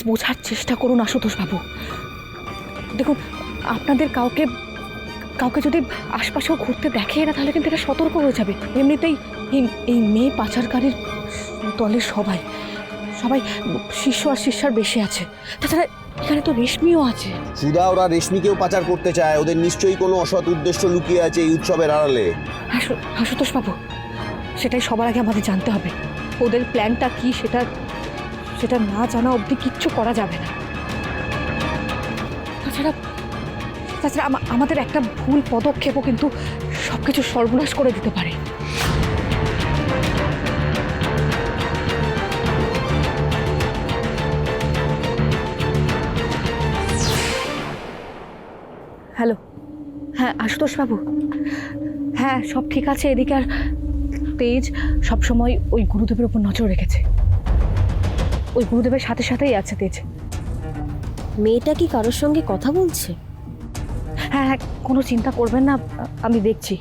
Please বোঝার চেষ্টা করুন আশুতোষ বাবু দেখুন আপনাদের কাউকে কাউকে যদি আশপাশেও ঘুরতে দেখে না তাহলে কিন্তু এটা সতর্ক হয়ে যাবে। এমনিতেই এই মেয়ে পাচারকারীর দলের সবাই সবাই শিষ্য আর শিষ্যার বেশি আছে। তাছাড়া এখানে তো রেশমিও আছে। সুধা ওরা রেশমিকেও পাচার করতে চায়। ওদের নিশ্চয়ই কোনো অসৎ উদ্দেশ্য লুকিয়ে আছে এই উৎসবের আড়ালে। আশু- আশুতোষ বাবু সেটাই সবার আগে আমাদের জানতে হবে। ওদের প্ল্যানটা কি সেটা সেটা না জানা অবধি কিচ্ছু করা যাবে না। তাছাড়া তাছাড়া আমাদের একটা ভুল পদক্ষেপও কিন্তু সব কিছু সর্বনাশ করে দিতে পারে। হ্যালো। হ্যাঁ আশুতোষ বাবু হ্যাঁ সব ঠিক আছে। এদিকে আর তেজ সবসময় ওই গুরুদেবের উপর নজর রেখেছে। ওই গুরুদেবের সাথে সাথেই আছে তেজ মেয়েটা কি কারোর সঙ্গে কথা বলছে? হ্যাঁ হ্যাঁ কোনো চিন্তা করবেন না আমি দেখছি।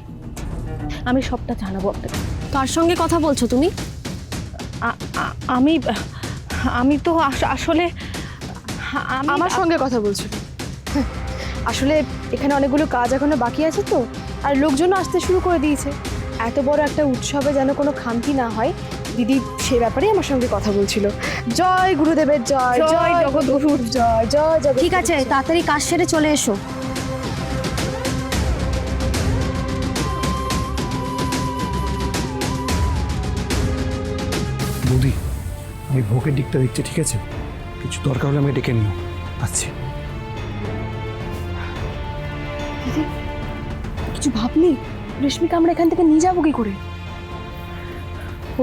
আমি সবটা জানাব আপনাকে। কার সঙ্গে কথা বলছো তুমি? আমি আমি তো আস- আসলে আমার সঙ্গে কথা বলছো আসলে এখানে অনেকগুলো কাজ এখনও বাকি আছে তো আর লোকজন আসতে শুরু করে দিয়েছে। এত বড় একটা উৎসবে যেন কোনো খামতি না হয় দিদি সে ব্যাপারেই আমার সঙ্গে কথা বলছিল। জয় গুরুদেবের জয় জয় জয় জগদ্গুরুর জয় জয় জগৎ ঠিক আছে তাড়াতাড়ি কাজ সেরে চলে এসো। বৌদি আমি ভোগের দিকটা দেখছি ঠিক আছে? কিছু দরকার হলে আমি ডেকে নিও। আচ্ছা কিছু ভাবলি? রেশমিকা আমরা এখান থেকে নিয়ে যাব কি করে?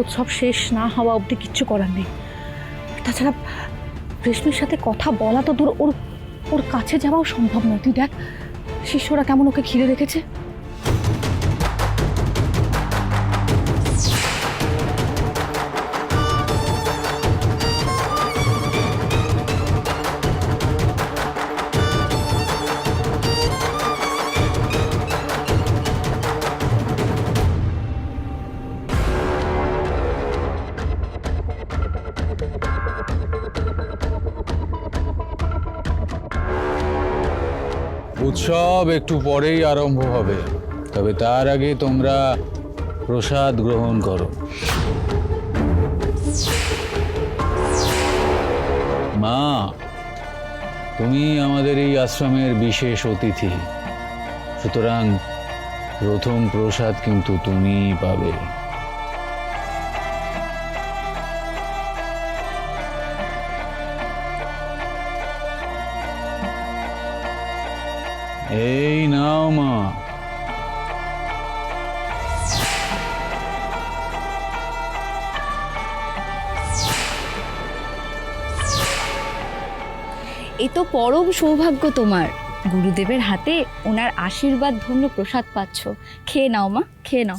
উৎসব শেষ না হওয়া অবধি কিচ্ছু করার নেই। তাছাড়া রেশমির সাথে কথা বলা তো দূর, ওর ওর কাছে যাওয়াও সম্ভব নয়। তুই দেখ, শিষ্যরা কেমন ওকে ঘিরে রেখেছে। উৎসব একটু পরেই আরম্ভ হবে। তবে তার আগে তোমরা প্রসাদ গ্রহণ করো। মা, তুমি আমাদের এই আশ্রমের বিশেষ অতিথি। সুতরাং প্রথম প্রসাদ কিন্তু তুমিই পাবে। এই নাও, মা। এ তো পরম সৌভাগ্য তোমার। গুরুদেবের হাতে ওনার আশীর্বাদ ধন্য প্রসাদ পাচ্ছ। খেয়ে নাও, মা, খেয়ে নাও।